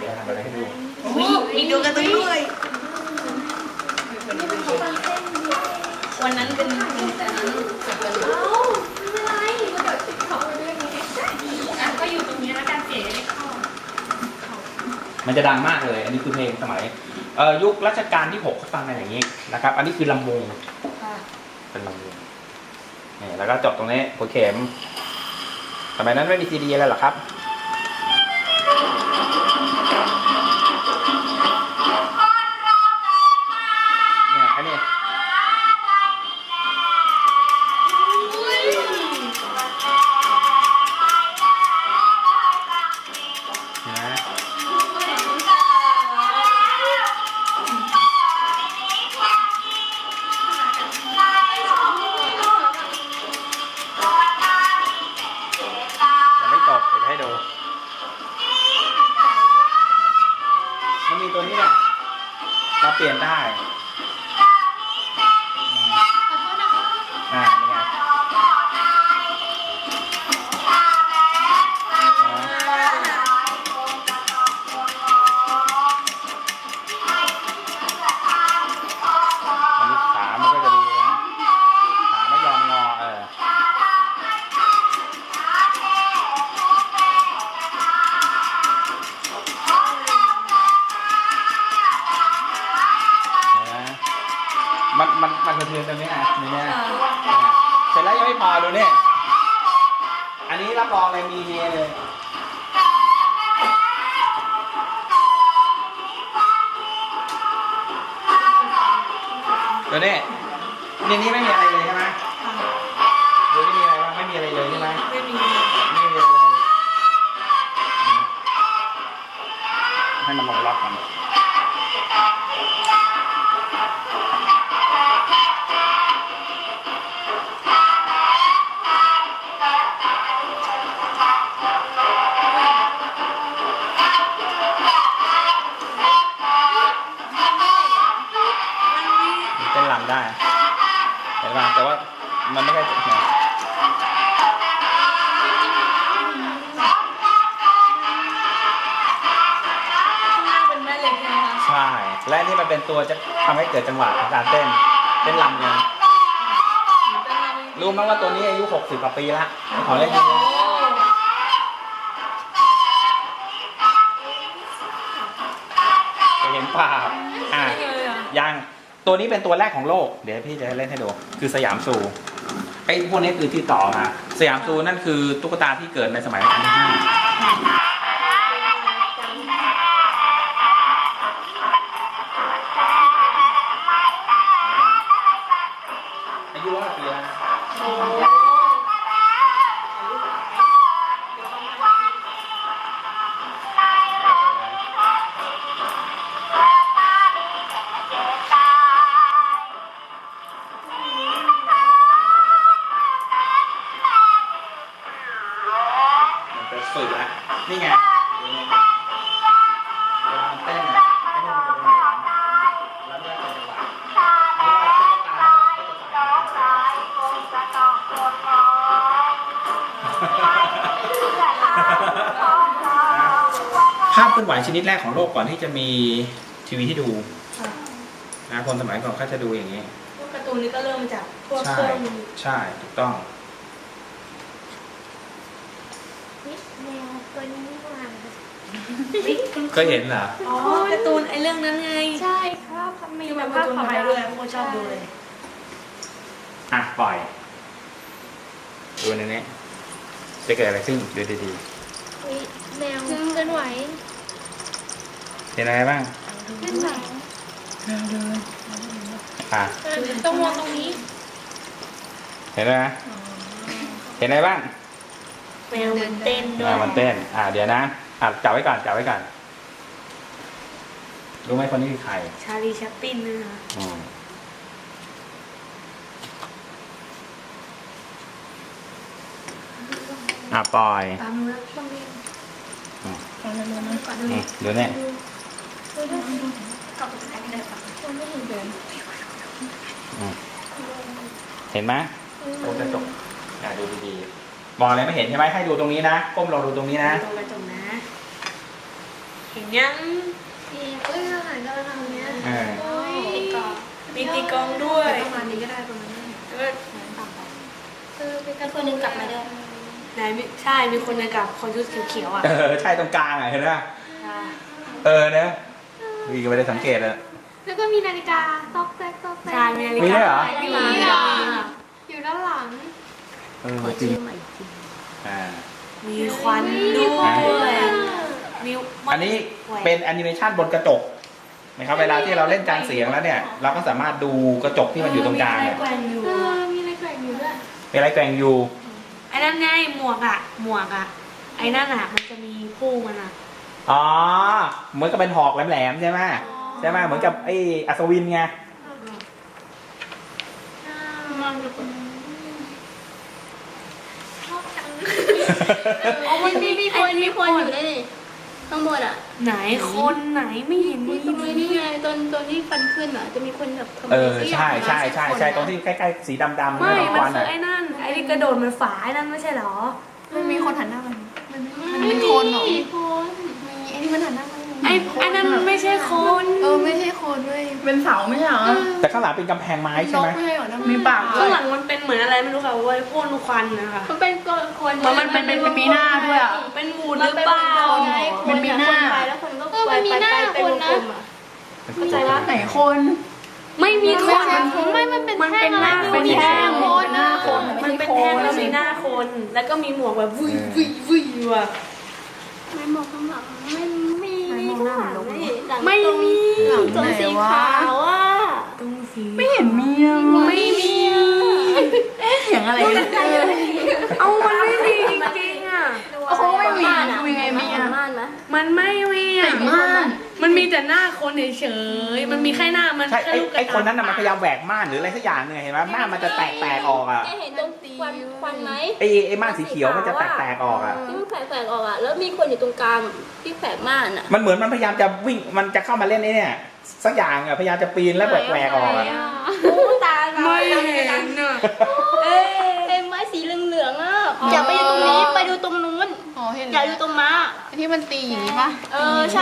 เดี๋ยวจะทำอะไรให้ดูอุ้ยมีดูกันตุ้ด้วยวันนั้นเป็นแต่นั้นกับกันเอ้าไม่เป็นไรก็เดี๋ยวติดเขาไปเรื่องนี้อะก็อยู่ตรงนี้แล้วกันเสียได้เข้า มันจะดังมากเลย อันนี้คือเพลงสมัยเอ่อยุครัชกาลที่หกเขาฟังกันอย่างนี้นะครับ อันนี้คือลำวงค่ะเป็นลำวงนี่แล้วก็จบตรงนี้หัวเข็มสมัยนั้นไม่มีซีดีอะไรหรอกครับ ให้ดู มันมีตัวนี้แหละเราเปลี่ยนได้ ม่พอดูเนี่ย อันนี้รับรองเลยมีเฮเลยดูเนี่ยในนี้ไม่มีอะไรเลยใช่ไหม นรำได้ เห็นป่ะแต่ว่ามันไม่ใช่เนี่ยเป็นแม่เหล็กใช่ไหมคะใช่ และนี่มันเป็นตัวจะทำให้เกิดจังหวะของการเต้นเต้นรำเนี่ยรู้ไหมว่าตัวนี้อายุ 60กว่าปีละขอเล่นจริงๆจะเห็นภาพอะยัง ตัวนี้เป็นตัวแรกของโลก เดี๋ยวพี่จะเล่นให้ดู คือสยามซูไอ้พวกนี้คือที่ต่อมา สยามซูนั่นคือตุ๊กตาที่เกิดในสมัยรัชกาลที่ห้าาพเคลื่อนไหวชนิดแรกของโลกก่อนที่จะมีทีวีที่ดูนะคนสมัยก่อนเขาจะดูอย่างนี้พวกการ์ตูนนี่ก็เริ่มมาจากพวกใช่เครื่องใช่ถูกต้องแมวตัวนี้มาเคยเห็นเหรออ๋อการ์ตูนไอ้เรื่องนั้นไงใช่ครับมีที่แบมันบเป็นภาพตัวขาวไทยด้วยพวกคนชอบดูเลยอะปล่อยดูในนี้จะเกิดอะไรขึ้นดูดีอุ๊ยแมวเคลื่อนไหวๆ เห็นอะไรบ้างเคลื่อนไหวอะ ต้องมองตรงนี้ เห็นอะไรไหมเห็นอะไรบ้างแมวมันเต้นด้วอ่ายมันเต้น อะเดี๋ยวนะ อะจับไว้ก่อนจับไว้ก่อน รู้ไหมคนนี้คือใคร ชาลีแชปปินนะคะอืมอะปล่อยตามมือต้องเรียนอืมตามมือมันก่อนอืมดูเนี่ยกลับไปถ่ายได้ปะมันไม่เห็นเดินอืม เห็นไหมตรงกระจกอะดูดีๆมองอะไรไม่เห็นใช่ไหมให้ดูตรงนี้นะ ก้มลองดูตรงนี้นะตรงกระจกนะ เห็นยังเอ้ยอาหารกำลังทำเนี้ยเออโอ้ยมีตีกลองด้วยประมาณนี้ก็ได้ประมาณนี้แล้วก็เออเป็นการคนหนึงกลับมาด้วยไหนมีใช่มีคนหนึงกับคนชุดเขียวๆอะเออใช่ตรงกลางอะเห็นไหมเออนะ พี่ก็ไม่ได้สังเกตอะ แล้วก็มีนาฬิกาตอกแซกตอกแซกใช่มีนาฬิมีกาด้วยเหรอ มีมีมีอะอยู่ด้านหลัง เออจริงอ่ามีควันด้วย มีอันนี้เป็นแอนิเมชันบนกระจกนะครับเวลาที่เราเล่นจานเสียงแล้วเนี่ย เราก็สามารถดูกระจกที่มันอยู่ตรงกลางมีเนี่ยอะไรแกว่งอยู่เออ มีอะไรแกว่งอยู่ด้วยมีอะไรแกว่งอยู่ ไอ้นั่นไงหมวกอะ หมวกอะ ไอ้นั่นอะ มันจะมีพุ่งมันอะ อ๋อ เหมือนกับเป็นหอกแหลมๆใช่ไหมใช่ไหมเหมือนกับไอ้อัศวินไงอ๋อมันมีมีคนมีคนอยู่ด้วยนี่ข้างบนอะไหนคนไหนไม่เห็นมีมีตรงนี้นี่ไงตอนตอนที่ฟันขึ้นอะ จะมีคนแบบทำะเอไรอสักย่าใช่งใช่ใช่ใช่คนอะตรงที่ใกล้ๆสีดำๆไม่ในคมันวันคืออะไอ้นั่นไอ้ที่กระโดดมันฝาไอ้นั่นไม่ใช่เหรอมันมีคนหันหน้ามันมันมันเป็นคนเหรอ มีคนมีไอ้นี่มันหันหน้ามันไอ้ไอ้นั่นมันไม่ใช่คนเออไม่ใช่คนด้วยเป็นเสาไม่ใช่เหรอ แต่ข้างหลังเป็นกำแพงไม้นใช่กไหม ไม่ใช่เหรอนะมีปากด้ข้าวยงหลังมันเป็นเหมือนอะไรไม่รู้ค่ะว่าพ่นควันนะคะมันเป็นคนมันมันเป็นเป็นมีหน้าด้วยอะ เป็นหมูหรือเปล่ามันมีหน้า ไปแล้วคนก็ไปไปไปเป็นวงกลมอะเข้าใจปะไหนคน ไม่มีคนไม่มันเป็นมันแท่เป็งนอะไรหน้าไม่เป็นรู้แท่งคนหน้าคนมันเป็นแท่งแล้วมีหน้าคน แล้วก็มีหมวกแบบวุ้ยวุ้ยวุ้ยว่ะ ไม่มองข้างหลังไม่มีไม่มองหน้าเหรอหลังไม่มีตรงตรงสีขาวอะตรงสีไม่เห็นมีอะไม่มีเอ๊ะเสียงอะไรกันเอามันไม่มีจริงๆอะ โอ้โหไม่มีดูยังไงมีอะม่านไหมมันไม่มีอะไหนม่าน มันมีแต่หน้าคนเฉยๆมันมีแค่หน้ามันใช่แค่ไอ้ลูกกระไอ้ตาคนนั้นน่ะมันพยายามแหวกม่านหรืออะไรสักอย่างหนึงเห็นไหมม่านมันจะแตกแตกๆออกอะแกเห็นตรงควันควันไหมไอ้ไอ้ม่านสีเขียวมันจะแตกแตกๆออกอะ ที่มันแฝงๆออกอะ แล้วมีคนอยู่ตรงกลางที่แฝงม่านอะมันเหมือนมันพยายามจะวิ่งมันจะเข้ามาเล่นไอ้เนี่ยสักอย่างอะพยายามจะปีนแล้วแหวกแหวกๆออกอะโอ้ตาไม่เห็นอะ เอ้ยไม้สีเหลืองๆอะอย่าไปดูตรงนี้ไปดูตรงนู้น อ๋อเห็นอย่าดูตรงม้า ที่มันตีอย่างนี้ปะ เออใช่